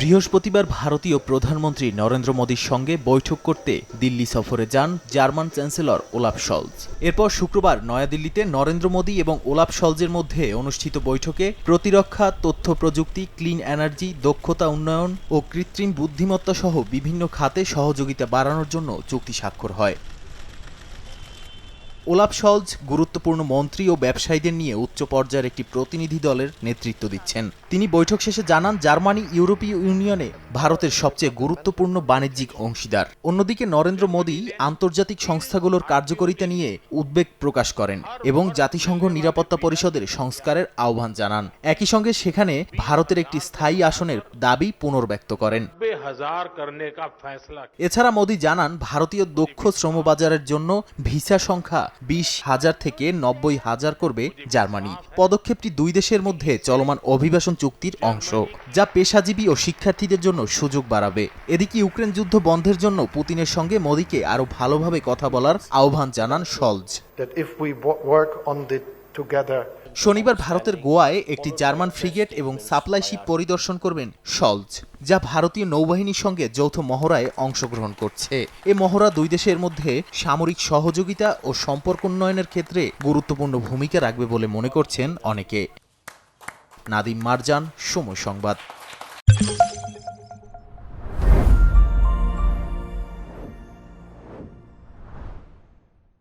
বৃহস্পতিবার ভারতীয় প্রধানমন্ত্রী নরেন্দ্র মোদীর সঙ্গে বৈঠক করতে দিল্লি সফরে যান জার্মান চ্যান্সেলর ওলাফ শলজ। এরপর শুক্রবার নয়াদিল্লিতে নরেন্দ্র মোদী এবং ওলাফ শলজের মধ্যে অনুষ্ঠিত বৈঠকে প্রতিরক্ষা, তথ্য প্রযুক্তি, ক্লিন এনার্জি, দক্ষতা উন্নয়ন ও কৃত্রিম বুদ্ধিমত্তা সহ বিভিন্ন খাতে সহযোগিতা বাড়ানোর জন্য চুক্তি স্বাক্ষর হয়। ওলাপ সলজ গুরুত্বপূর্ণ মন্ত্রী ও ব্যবসায়ীদের নিয়ে উচ্চ পর্যায়ের একটি প্রতিনিধি দলের নেতৃত্ব দিচ্ছেন। তিনি বৈঠক শেষে জানান জার্মানি ইউরোপীয় ইউনিয়নে ভারতের সবচেয়ে গুরুত্বপূর্ণ বাণিজ্যিক অংশীদার। অন্যদিকে নরেন্দ্র মোদী আন্তর্জাতিক সংস্থাগুলোর কার্যকরিতা নিয়ে উদ্বেগ প্রকাশ করেন এবং জাতিসংঘ নিরাপত্তা পরিষদের সংস্কারের আহ্বান জানান। একই সঙ্গে সেখানে ভারতের একটি স্থায়ী আসনের দাবি পুনর্ব্যক্ত করেন। এছাড়া মোদী জানান ভারতীয় দক্ষ শ্রমবাজারের জন্য ভিসা সংখ্যা বিশ হাজার থেকে নব্বই হাজার করবে জার্মানি। পদক্ষেপটি দুই দেশের মধ্যে চলমান অভিবাসন চুক্তির অংশ, যা পেশাজীবী ও শিক্ষার্থীদের জন্য সুযোগ বাড়াবে। এদিকে ইউক্রেন যুদ্ধ বন্ধের জন্য পুতিনের সঙ্গে মোদীকে আরও ভালোভাবে কথা বলার আহ্বান জানান শলজ। শনিবার ভারতের গোয়ায় একটি জার্মান ফ্রিগেট এবং সাপ্লাই শিপ পরিদর্শন করবেন সলজ যা ভারতীয় নৌবাহিনীর সঙ্গে যৌথ মহড়ায় অংশগ্রহণ করছে। এ মহড়া দুই দেশের মধ্যে সামরিক সহযোগিতা ও সম্পর্ক উন্নয়নের ক্ষেত্রে গুরুত্বপূর্ণ ভূমিকা রাখবে বলে মনে করছেন অনেকে। নাদিম মারজান, সময় সংবাদ।